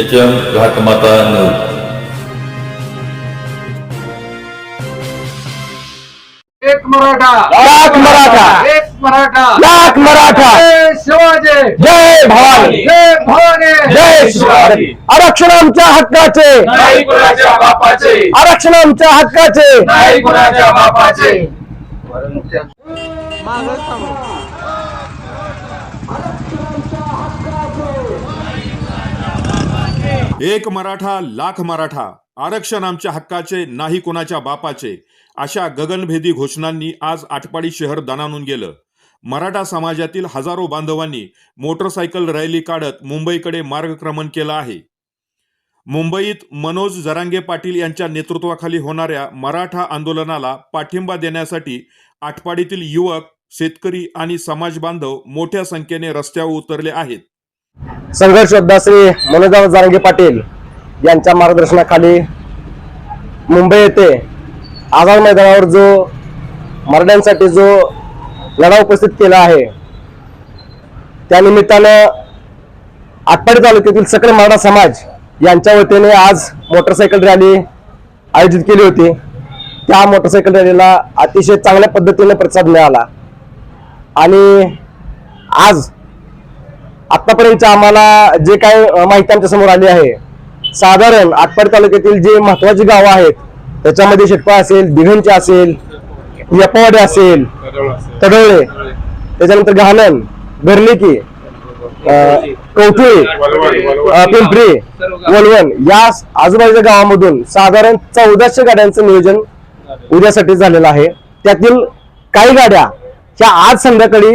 H M घाटमाता नऊ एक मराठा. लाख मराठा. एक मराठा. लाख मराठा. जय शिवाजी. जय भवानी. जय भवानी. जय शिवाजी. आरक्षण आमच्या हक्काचे. नाही कुणाच्या बापाचे. आरक्षण आमच्या हक्काचे. नाही कुणाच्या बापाचे. एक मराठा लाख मराठा. आरक्षण आमच्या हक्काचे नाही कोणाच्या बापाचे. अशा गगनभेदी घोषणांनी आज आटपाडी शहर दणानून गेलं. मराठा समाजातील हजारो बांधवांनी मोटरसायकल रॅली काढत मुंबईकडे मार्गक्रमण केलं आहे. मुंबईत मनोज जरांगे पाटील यांच्या नेतृत्वाखाली होणाऱ्या मराठा आंदोलनाला पाठिंबा देण्यासाठी आटपाडीतील युवक शेतकरी आणि समाज बांधव मोठ्या संख्येने रस्त्यावर उतरले आहेत. संघर्ष योद्धा श्री मनोजराव जारंगे पाटील यांच्या मार्गदर्शनाखाली मुंबई येथे आझाद मैदानावर जो मराठ्यांसाठी जो लढा उपस्थित केला आहे त्यानिमित्तानं आटपाडी तालुक्यातील सकल मराठा समाज यांच्या वतीने आज मोटरसायकल रॅली आयोजित केली होती. त्या मोटरसायकल रॅलीला अतिशय चांगल्या पद्धतीने प्रतिसाद मिळाला. आणि आज आतापर्यंत आम्हाला जे काय माहिती आमच्यासमोर आली आहे साधारण आटपाड तालुक्यातील जे महत्वाची गावं आहेत त्याच्यामध्ये शेटपा असेल दिघंचे असेल यपवाडे असेल तडवळे त्याच्यानंतर घाणन घरलिकी कवठुळे पिंपरी वलवण या आजूबाजूच्या गावामधून साधारण चौदाशे गाड्यांचं नियोजन उद्यासाठी झालेलं आहे. त्यातील काही गाड्या ह्या आज संध्याकाळी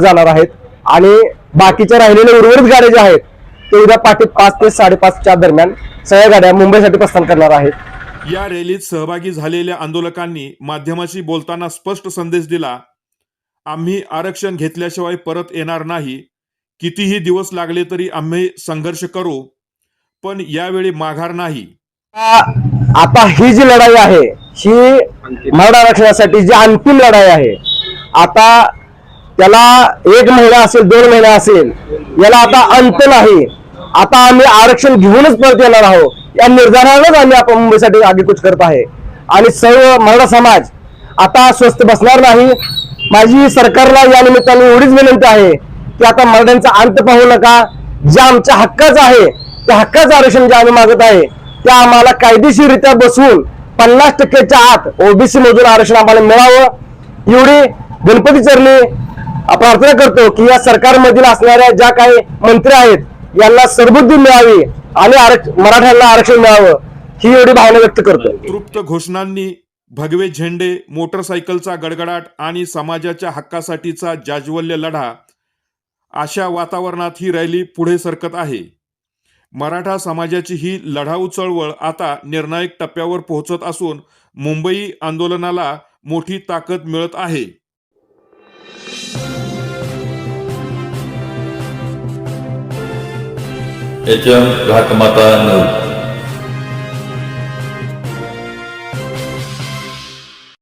जाणार आहेत आणि बाकीच्या राहिलेल्या उर्वरित गाड्या ज्या आहेत ते उद्या पाठी पाच ते साडेपाचच्या दरम्यान सगळ्या गाड्या मुंबईसाठी प्रस्थान करणार आहेत. या रॅलीत सहभागी झालेल्या आंदोलकांनी माध्यमाशी बोलताना स्पष्ट संदेश दिला आम्ही आरक्षण घेतल्याशिवाय परत येणार नाही. कितीही दिवस लागले तरी आम्ही संघर्ष करू पण यावेळी माघार नाही. आता ही जी लढाई आहे ही मराठा आरक्षणासाठी जी अंतिम लढाई आहे आता त्याला एक महिना असेल दोन महिना असेल याला आता अंत नाही. आता आम्ही आरक्षण घेऊनच परत येणार आहोत. या निर्धारानच आम्ही आपण मुंबईसाठी आगेकूच करत आहे. आणि सर्व मराठा समाज आता स्वस्थ बसणार नाही. माझी सरकारला या निमित्ताने एवढीच विनंती आहे की आता मराठ्यांचा अंत पाहू नका. जे आमच्या हक्काचं आहे त्या हक्काचं आरक्षण जे आम्ही मागत आहे त्या आम्हाला कायदेशीररित्या बसवून पन्नास टक्क्याच्या आत ओबीसी मधून आरक्षण आम्हाला मिळावं. एवढी गणपती चरणी प्रार्थना करतो की या सरकारमधील असणाऱ्या ज्या काही मंत्री आहेत यांना सरबुद्धी मिळावी आणि मराठ्यांना आरक्षण मिळावं ही एवढी भावना व्यक्त करतो. तृप्त घोषणांनी भगवे झेंडे मोटरसायकलचा गडगडाट आणि समाजाच्या हक्कासाठीचा जाज्वल्य लढा अशा वातावरणात ही रॅली पुढे सरकत आहे. मराठा समाजाची ही लढाऊ चळवळ आता निर्णायक टप्प्यावर पोहोचत असून मुंबई आंदोलनाला मोठी ताकद मिळत आहे. एच एम घाटमाता नऊ